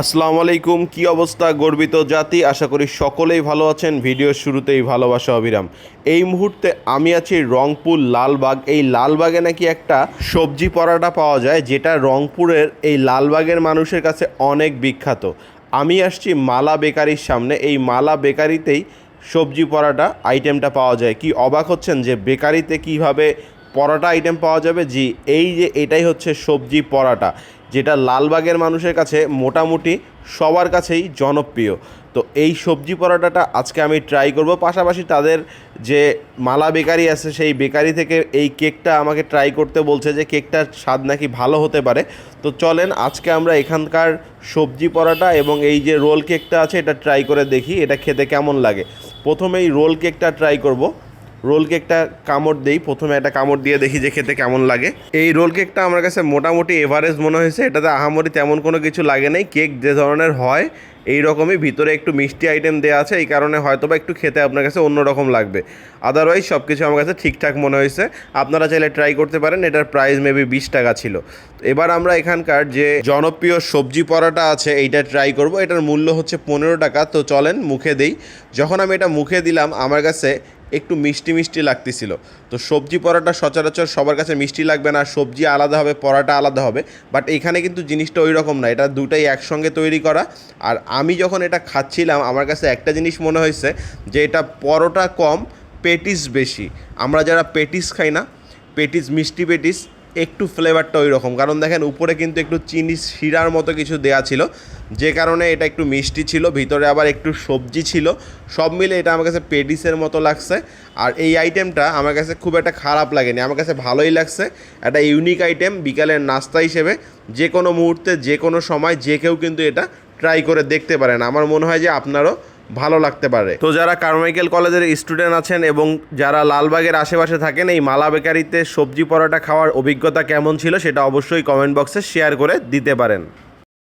আসসালামু আলাইকুম, কি অবস্থা গর্বিত জাতি? আশা করি সকলেই ভালো আছেন ভিডিওর শুরুতেই ভালোবাসা অবিরাম। এই মুহূর্তে আমি আছি রংপুর লালবাগ। এই লালবাগে নাকি একটা সবজি পরাটা পাওয়া যায়, যেটা রংপুরের এই লালবাগের মানুষের কাছে অনেক বিখ্যাত। আমি আসছি মালা বেকারির সামনে। এই মালা বেকারিতেই সবজি পরাটা আইটেমটা পাওয়া যায়। কি অবাক হচ্ছেন যে বেকারিতে কীভাবে পরাটা আইটেম পাওয়া যাবে। জি, এই যে এটাই হচ্ছে সবজি পরাটা, যেটা লালবাগের মানুষের কাছে মোটামুটি সবার কাছেই জনপ্রিয়। তো এই সবজি পরোটাটা আজকে আমি ট্রাই করব। পাশাপাশি তাদের যে মালা বেকারি আছে, সেই বেকারি থেকে এই কেকটা আমাকে ট্রাই করতে বলছে যে কেকটার স্বাদ নাকি ভালো হতে পারে। তো চলেন, আজকে আমরা এখানকার সবজি পরোটা এবং এই যে রোল কেকটা আছে, এটা ট্রাই করে দেখি, এটা খেতে কেমন লাগে। প্রথমে এই রোল কেকটা ট্রাই করব। রোল কেকটা কামড় দেই, প্রথমে একটা কামড় দিয়ে দেখি যে খেতে কেমন লাগে। এই রোল কেকটা আমার কাছে মোটামুটি এভারেজ মনে হয়েছে, এটাতে আহামরি তেমন কোনো কিছু লাগে নাই, কেক যে ধরনের হয় এই রকমই ভিতরে একটু মিষ্টি আইটেম দেওয়া আছে, এই কারণে হয়তো বা একটু খেতে আপনার কাছে অন্যরকম লাগবে। আদারওয়াইজ সব কিছু আমার কাছে ঠিকঠাক মনে হয়েছে। আপনারা চাইলে ট্রাই করতে পারেন, এটার প্রাইস মেবি বিশ টাকা ছিল। এবার আমরা এখানকার যে জনপ্রিয় সবজি পরাটা আছে, এইটা ট্রাই করব। এটার মূল্য হচ্ছে পনেরো টাকা, তো চলেন মুখে দেই। যখন আমি এটা মুখে দিলাম, আমার কাছে একটু মিষ্টি মিষ্টি লাগতেছিল। তো সবজি পরাটা সচরাচর সবার কাছে মিষ্টি লাগবে না, সবজি আলাদা হবে, পরাটা আলাদা হবে। বাট এখানে কিন্তু জিনিসটা ওই রকম না, এটা দুটাই একসঙ্গে তৈরি করা। আর আমি যখন এটা খাচ্ছিলাম, আমার কাছে একটা জিনিস মনে হয়েছে যে এটা পরোটা কম, পেটিস বেশি। আমরা যারা পেটিস খাই না, পেটিস, মিষ্টি পেটিস একটু ফ্লেভারটা ওই রকম কারণ দেখেন, উপরে কিন্তু একটু চিনি শিরার মতো কিছু দেয়া ছিল। যে কারণে এটা একটু মিষ্টি ছিল, ভিতরে আবার একটু সবজি ছিল। সব মিলে এটা আমার কাছে পেডিসের মতো লাগছে। আর এই আইটেমটা আমার কাছে খুব একটা খারাপ লাগেনি। আমার কাছে ভালোই লাগছে। একটা ইউনিক আইটেম বিকালের নাস্তা হিসেবে। যে কোনো মুহূর্তে, যে কোনো সময়, যে কেউ কিন্তু এটা ট্রাই করে দেখতে পারেন। আমার মনে হয় যে আপনারও ভালো লাগতে পারে। তো যারা কারমাইকেল কলেজের স্টুডেন্ট আছেন এবং যারা লালবাগের আশেপাশে থাকেন, এই মালা বেকারিতে সবজি পরোটা খাওয়ার অভিজ্ঞতা কেমন ছিল সেটা অবশ্যই কমেন্ট বক্সে শেয়ার করে দিতে পারেন।